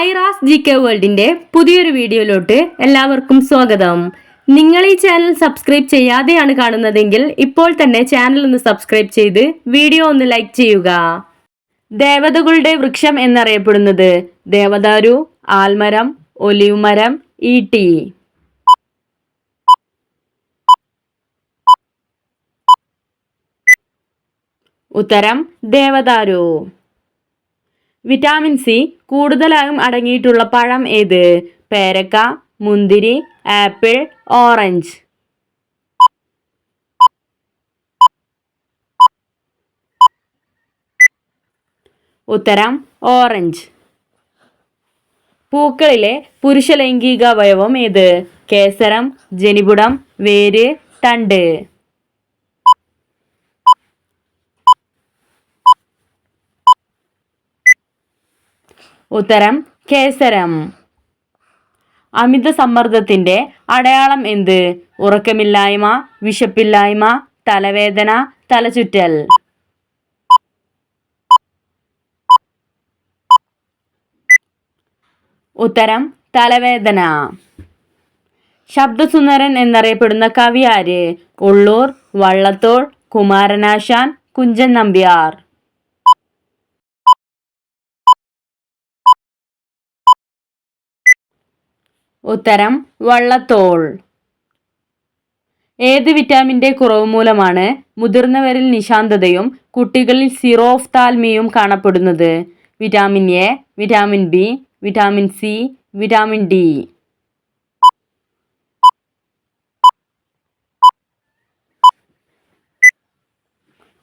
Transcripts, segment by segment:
Aira's G K വേൾഡിന്റെ പുതിയൊരു വീഡിയോയിലോട്ട് എല്ലാവർക്കും സ്വാഗതം. നിങ്ങൾ ഈ ചാനൽ സബ്സ്ക്രൈബ് ചെയ്യാതെയാണ് കാണുന്നതെങ്കിൽ ഇപ്പോൾ തന്നെ ചാനൽ ഒന്ന് സബ്സ്ക്രൈബ് ചെയ്ത് വീഡിയോ ഒന്ന് ലൈക്ക് ചെയ്യുക. ദേവതകളുടെ വൃക്ഷം എന്നറിയപ്പെടുന്നത് ദേവദാരു ആൽമരം ഒലിവ് മരം ഈട്ടി. ഉത്തരം ദേവദാരു. വിറ്റാമിൻ സി കൂടുതലായും അടങ്ങിയിട്ടുള്ള പഴം ഏത്? പേരക്ക മുന്തിരി ആപ്പിൾ ഓറഞ്ച്. ഉത്തരം ഓറഞ്ച്. പൂക്കളിലെ പുരുഷ ലൈംഗിക അവയവം ഏത്? കേസരം ജനിപുടം വേര് തണ്ട്. ഉത്തരം കേസരം. അമിത സമ്മർദ്ദത്തിന്റെ അടയാളം എന്ത്? ഉറക്കമില്ലായ്മ വിശപ്പില്ലായ്മ തലവേദന തലചുറ്റൽ. ഉത്തരം തലവേദന. ശബ്ദസുന്ദരൻ എന്നറിയപ്പെടുന്ന കവി ആര്? ഉള്ളൂർ വള്ളത്തോൾ കുമാരനാശാൻ കുഞ്ചൻ നമ്പ്യാർ. ഉത്തരം വള്ളത്തോൾ. ഏത് വിറ്റാമിന്റെ കുറവ് മൂലമാണ് മുതിർന്നവരിൽ നിശാന്തതയും കുട്ടികളിൽ സിറോഫ്താൽമിയും കാണപ്പെടുന്നത്? Vitamin A vitamin B vitamin C vitamin D.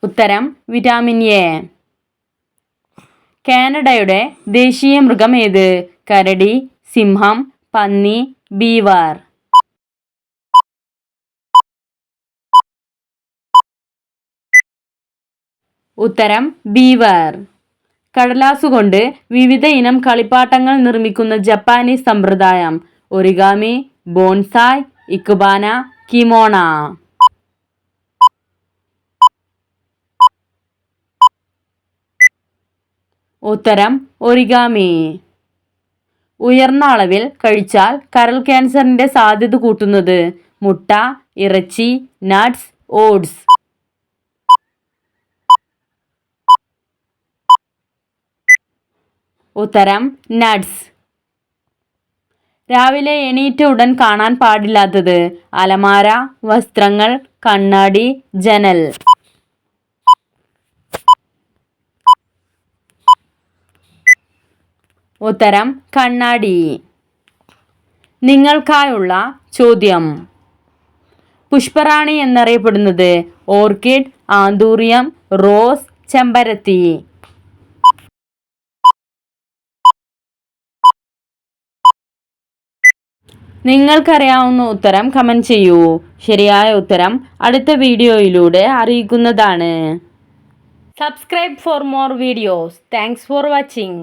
ഉത്തരം വിറ്റാമിൻ എ. കാനഡയുടെ ദേശീയ മൃഗം ഏത്? കരടി സിംഹം പന്നി ബീവാർ. ഉത്തരം ബീവാർ. കടലാസുകൊണ്ട് വിവിധ ഇനം കളിപ്പാട്ടങ്ങൾ നിർമ്മിക്കുന്ന ജപ്പാനീസ് സമ്പ്രദായം. Origami bonsai ikebana kimono. ഉത്തരം ഒറിഗാമി. ഉയർന്ന അളവിൽ കഴിച്ചാൽ കരൾ ക്യാൻസറിന്റെ സാധ്യത കൂട്ടുന്നത് മുട്ട ഇറച്ചി നട്ട്സ് ഓട്സ്. ഉത്തരം നട്ട്സ്. രാവിലെ എണീറ്റ ഉടൻ കാണാൻ പാടില്ലാത്തത് അലമാര വസ്ത്രങ്ങൾ കണ്ണാടി ജനൽ. ഉത്തരം കണ്ണാടി. നിങ്ങൾക്കായുള്ള ചോദ്യം. പുഷ്പറാണി എന്നറിയപ്പെടുന്നത് ഓർക്കിഡ് ആന്തൂറിയം റോസ് ചെമ്പരത്തി. നിങ്ങൾക്കറിയാവുന്ന ഉത്തരം കമന്റ് ചെയ്യൂ. ശരിയായ ഉത്തരം അടുത്ത വീഡിയോയിലൂടെ അറിയിക്കുന്നതാണ്. Subscribe for more videos. Thanks for watching.